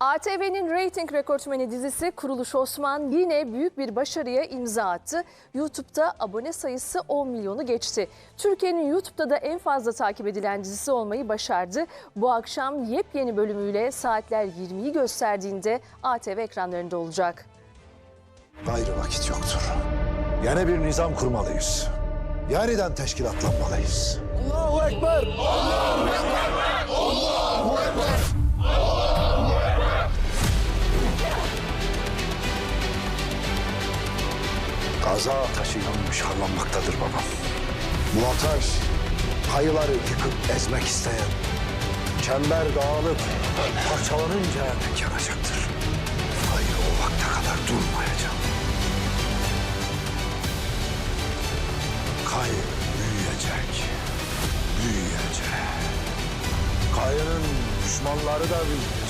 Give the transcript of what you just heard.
ATV'nin reyting rekortmeni dizisi Kuruluş Osman yine büyük bir başarıya imza attı. YouTube'da abone sayısı 10 milyonu geçti. Türkiye'nin YouTube'da da en fazla takip edilen dizisi olmayı başardı. Bu akşam yepyeni bölümüyle saatler 20'yi gösterdiğinde ATV ekranlarında olacak. Gayrı vakit yoktur. Yeni bir nizam kurmalıyız. Yeniden teşkilatlanmalıyız. Allahu Ekber! Gaza ateşi yanmış harlanmaktadır babam. Bu ateş kayıları yıkıp ezmek isteyen, çember dağılıp parçalanıncaya dek yanacaktır. Hayır o vakte kadar durmayacağım. Kay büyüyecek, büyüyecek. Kayının düşmanları da büyüyecek.